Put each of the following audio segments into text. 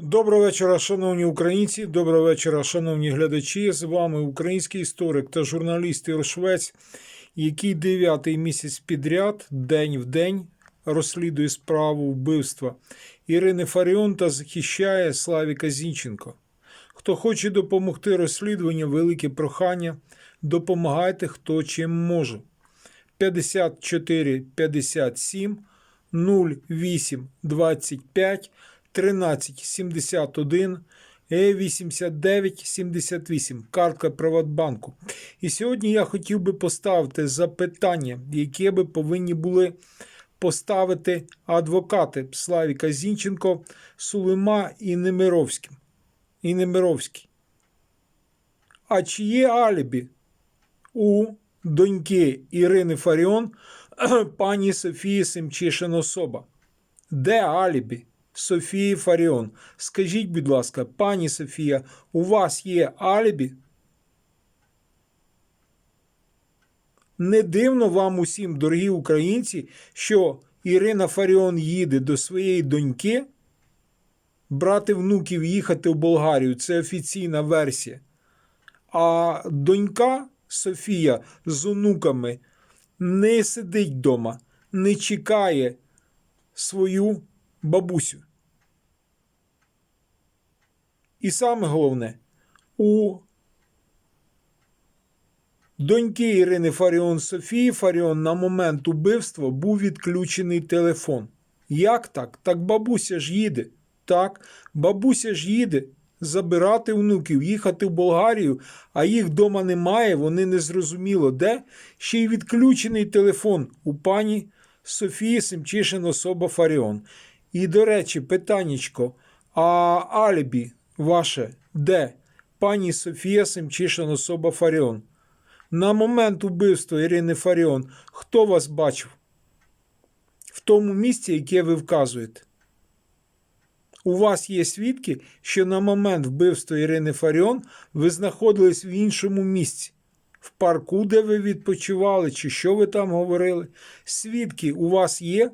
Доброго вечора, шановні українці. Доброго вечора, шановні глядачі. З вами український історик та журналіст Ігор Швець, який дев'ятий місяць підряд, день в день, розслідує справу вбивства Ірини Фаріон та захищає Славіка Зінченко. Хто хоче допомогти розслідуванню, велике прохання, допомагайте хто чим може. 54 57 08 25 13 71 89 78 картка Приватбанку. І сьогодні я хотів би поставити запитання, яке би повинні були поставити адвокати Славіка Зінченко, Сулима і Немировським. І Немировський. А чи є алібі у доньки Ірини Фаріон пані Софії Семчишин особа? Де алібі Софії Фаріон? Скажіть, будь ласка, пані Софія, у вас є алібі? Не дивно вам усім, дорогі українці, що Ірина Фаріон їде до своєї доньки брати внуків їхати в Болгарію. Це офіційна версія. А донька Софія з онуками не сидить вдома, не чекає свою бабусю. І саме головне, у доньки Ірини Фаріон Софії Фаріон на момент убивства був відключений телефон. Як так? Так бабуся ж їде. Так, бабуся ж їде забирати внуків, їхати в Болгарію, а їх вдома немає, вони не зрозуміло де. Ще й відключений телефон у пані Софії Семчишин особа Фаріон. І, до речі, питаннячко, а алібі ваше де? Пані Софія Семчишин особа Фаріон. На момент убивства Ірини Фаріон, хто вас бачив? В тому місці, яке ви вказуєте? У вас є свідки, що на момент вбивства Ірини Фаріон ви знаходились в іншому місці, в парку, де ви відпочивали, чи що ви там говорили. Свідки у вас є?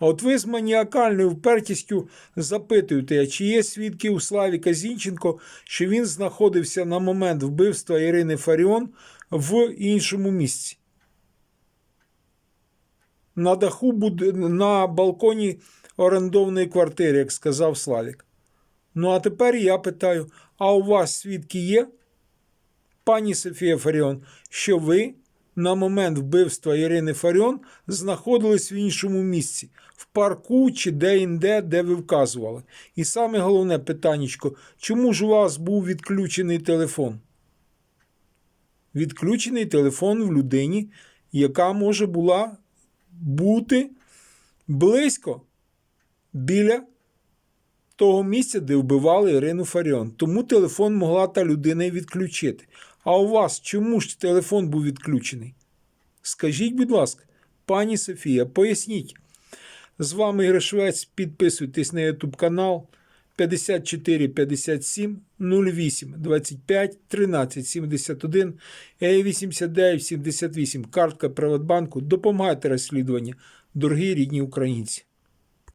А от ви з маніакальною впертістю запитуєте, чи є свідки у Славіка Зінченко, що він знаходився на момент вбивства Ірини Фаріон в іншому місці? На даху буд- на балконі орендованої квартири, як сказав Славік. Ну, а тепер я питаю: а у вас свідки є? Пані Софія Фаріон, що ви на момент вбивства Ірини Фаріон знаходились в іншому місці, в парку чи де-інде, де ви вказували. І саме головне питаннячко, чому ж у вас був відключений телефон? Відключений телефон в людині, яка може була бути близько біля того місця, де вбивали Ірину Фаріон. Тому телефон могла та людина і відключити. А у вас чому ж телефон був відключений? Скажіть, будь ласка, пані Софія, поясніть. З вами Ігор Швець. Підписуйтесь на YouTube канал 54 57 08 25 13 71 89 78. Картка Приватбанку. Допомагайте розслідування, дорогі рідні українці.